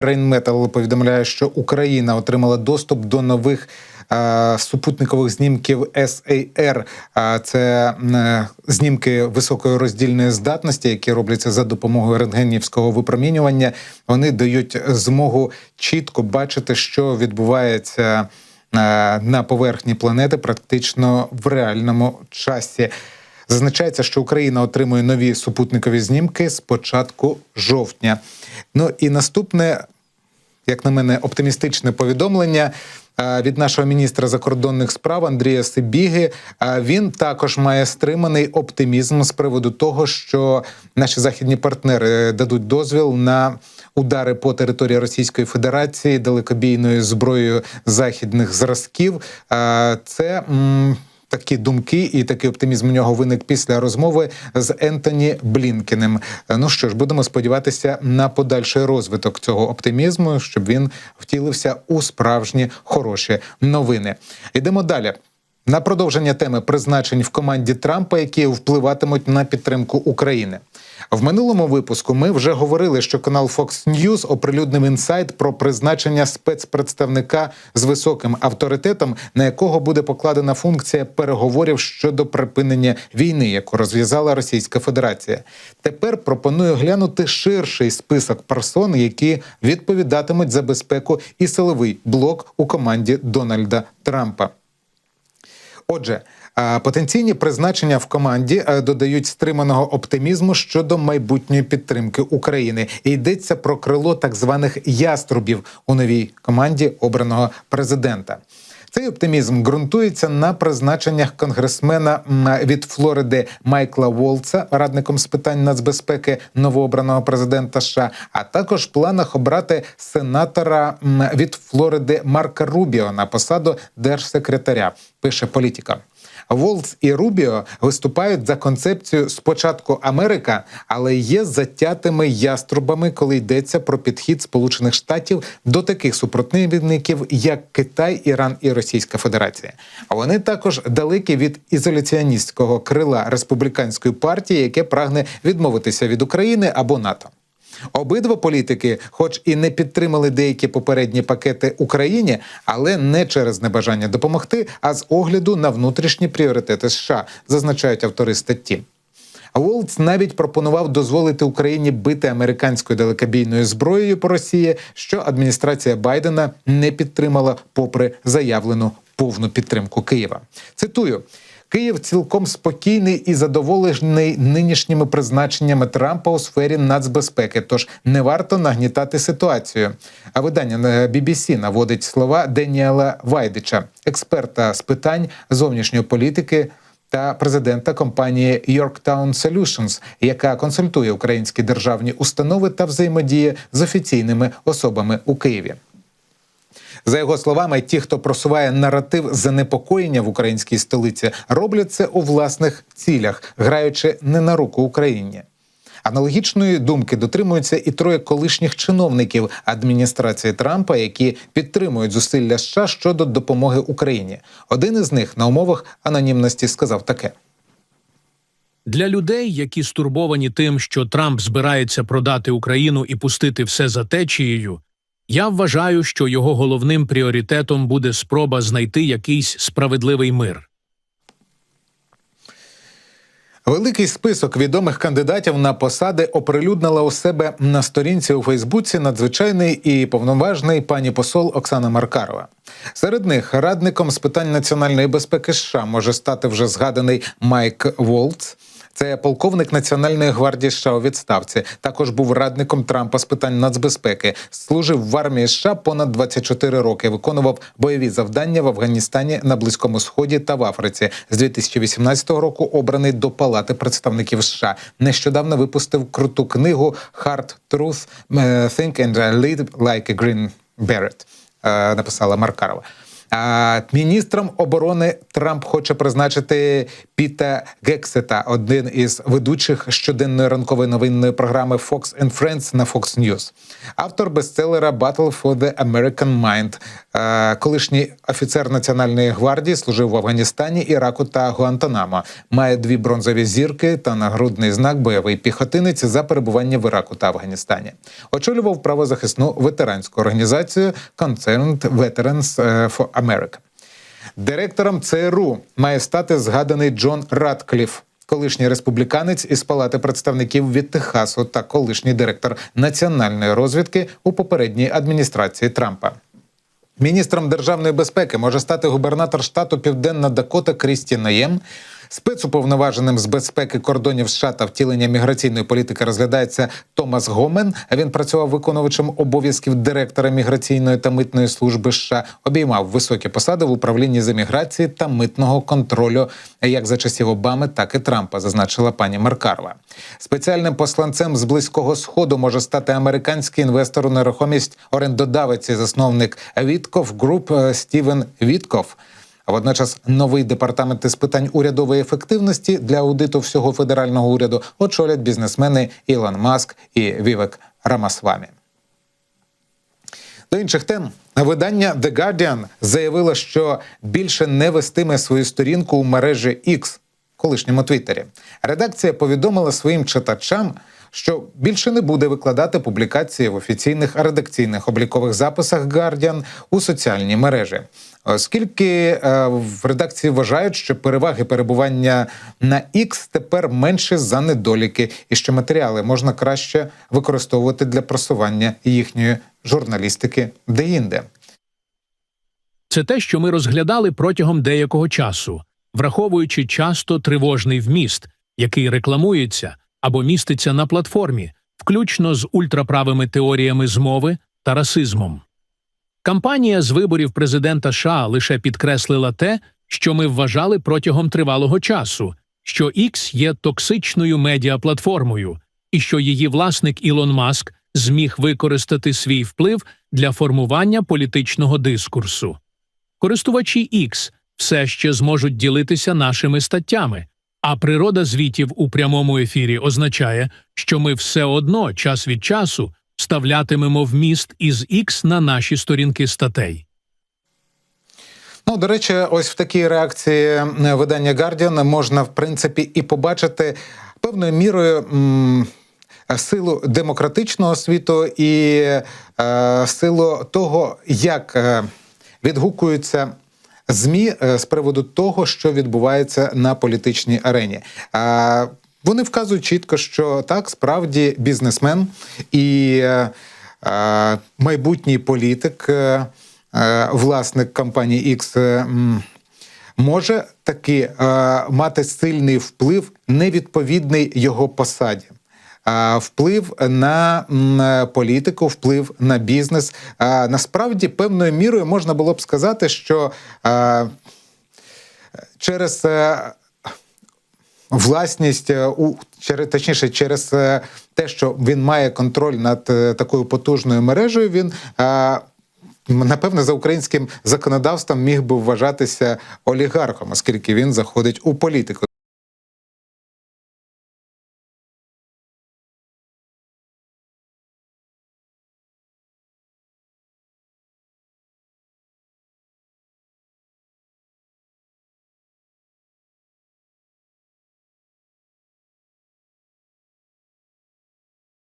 Рейнметал повідомляє, що Україна отримала доступ до нових е, супутникових знімків SAR. Це е, знімки високої роздільної здатності, які робляться за допомогою рентгенівського випромінювання. Вони дають змогу чітко бачити, що відбувається е, на поверхні планети, практично в реальному часі. Зазначається, що Україна отримує нові супутникові знімки з початку жовтня. Ну і наступне, як на мене, оптимістичне повідомлення. е, Від нашого міністра закордонних справ Андрія Сибіги Е, він також має стриманий оптимізм з приводу того, що наші західні партнери дадуть дозвіл на удари по території Російської Федерації далекобійною зброєю західних зразків. Е, Це Такі думки і такий оптимізм у нього виник після розмови з Ентоні Блінкеним. Е, Ну що ж, будемо сподіватися на подальший розвиток цього оптимізму, щоб він втілився у справжні хороші новини. Йдемо далі. На продовження теми призначень в команді Трампа, які впливатимуть на підтримку України. В минулому випуску ми вже говорили, що канал Fox News оприлюднив інсайт про призначення спецпредставника з високим авторитетом, на якого буде покладена функція переговорів щодо припинення війни, яку розв'язала Російська Федерація. Тепер пропоную глянути ширший список персон, які відповідатимуть за безпеку і силовий блок у команді Дональда Трампа. Отже, потенційні призначення в команді додають стриманого оптимізму щодо майбутньої підтримки України. І йдеться про крило так званих яструбів у новій команді обраного президента. Цей оптимізм ґрунтується на призначеннях конгресмена від Флориди Майкла Волца, радником з питань нацбезпеки новообраного президента США, а також планах обрати сенатора від Флориди Марка Рубіо на посаду держсекретаря. Пише політика. Волц і Рубіо виступають за концепцію спочатку Америка, але є затятими яструбами, коли йдеться про підхід Сполучених Штатів до таких супротивників, як Китай, Іран і Російська Федерація. Вони також далекі від ізоляціоністського крила республіканської партії, яке прагне відмовитися від України або НАТО. Обидва політики, хоч і не підтримали деякі попередні пакети Україні, але не через небажання допомогти, а з огляду на внутрішні пріоритети США, зазначають автори статті. Волц навіть пропонував дозволити Україні бити американською далекобійною зброєю по Росії, що адміністрація Байдена не підтримала, попри заявлену повну підтримку Києва. Цитую. Київ цілком спокійний і задоволений нинішніми призначеннями Трампа у сфері нацбезпеки, тож не варто нагнітати ситуацію. А видання на BBC наводить слова Деніела Вайдича, експерта з питань зовнішньої політики та президента компанії Yorktown Solutions, яка консультує українські державні установи та взаємодіє з офіційними особами у Києві. За його словами, ті, хто просуває наратив занепокоєння в українській столиці, роблять це у власних цілях, граючи не на руку Україні. Аналогічної думки дотримуються і троє колишніх чиновників адміністрації Трампа, які підтримують зусилля США щодо допомоги Україні. Один із них на умовах анонімності сказав таке. Для людей, які стурбовані тим, що Трамп збирається продати Україну і пустити все за течією, я вважаю, що його головним пріоритетом буде спроба знайти якийсь справедливий мир. Великий список відомих кандидатів на посади оприлюднила у себе на сторінці у Фейсбуці надзвичайний і повноважний пані посол Оксана Маркарова. Серед них радником з питань національної безпеки США може стати вже згаданий Майк Волц. Це полковник Національної гвардії США у відставці. Також був радником Трампа з питань нацбезпеки. Служив в армії США понад 24 роки. Виконував бойові завдання в Афганістані на Близькому Сході та в Африці. З 2018 року обраний до Палати представників США. Нещодавно випустив круту книгу «Hard Truth – Think and Lead Like a Green Beret», е, написала Маркарова. Міністром оборони Трамп хоче призначити Піта Гексета, один із ведучих щоденної ранкової новинної програми Fox and Friends на Fox News. Автор бестселера Battle for the American Mind. Е, Колишній офіцер Національної гвардії служив в Афганістані, Іраку та Гуантанамо. Має дві бронзові зірки та нагрудний знак бойовий піхотинець за перебування в Іраку та Афганістані. Очолював правозахисну ветеранську організацію Concerned Veterans е, for America. Директором ЦРУ має стати згаданий Джон Радкліф, колишній республіканець із палати представників від Техасу та колишній директор національної розвідки у попередній адміністрації Трампа. Міністром державної безпеки може стати губернатор штату Південна Дакота Крісті Наєм. Спецуповноваженим з безпеки кордонів США та втілення міграційної політики розглядається Томас Гомен. Він працював виконувачем обов'язків директора міграційної та митної служби США, обіймав високі посади в управлінні з еміграції та митного контролю, як за часів Обами, так і Трампа, зазначила пані Маркарова. Спеціальним посланцем з близького сходу може стати американський інвестор у нерухомість орендодавець і засновник Вітков Груп е, Стівен Вітков. А водночас новий департамент із питань урядової ефективності для аудиту всього федерального уряду очолять бізнесмени Ілон Маск і Вівек Рамасвамі. До інших тем видання The Guardian заявило, що більше не вестиме свою сторінку у мережі X, колишньому Твіттері. Редакція повідомила своїм читачам, що більше не буде викладати публікації в офіційних редакційних облікових записах Guardian у соціальні мережі. Оскільки е, в редакції вважають, що переваги перебування на X тепер менше за недоліки, і що матеріали можна краще використовувати для просування їхньої журналістики деінде. Це те, що ми розглядали протягом деякого часу, враховуючи часто тривожний вміст, який рекламується або міститься на платформі, включно з ультраправими теоріями змови та расизмом. Кампанія з виборів президента США лише підкреслила те, що ми вважали протягом тривалого часу, що X є токсичною медіаплатформою, і що її власник Ілон Маск зміг використати свій вплив для формування політичного дискурсу. Користувачі X все ще зможуть ділитися нашими статтями, а природа звітів у прямому ефірі означає, що ми все одно час від часу вставлятимемо вміст із X на наші сторінки статей. Ну, до речі, ось в такій реакції е, видання Guardian можна, в принципі, і побачити певною мірою. м, Силу демократичного світу і е, силу того, як е, відгукуються ЗМІ е, з приводу того, що відбувається на політичній арені. Е, вони вказують чітко, що так, справді бізнесмен і е, майбутній політик, власник компанії X. Може таки мати сильний вплив, невідповідний його посаді. Вплив на політику, вплив на бізнес. Насправді, певною мірою можна було б сказати, що через е, власність е, у точніше, через е, те, що він має контроль над такою потужною мережею, він. Напевне, за українським законодавством міг би вважатися олігархом, оскільки він заходить у політику.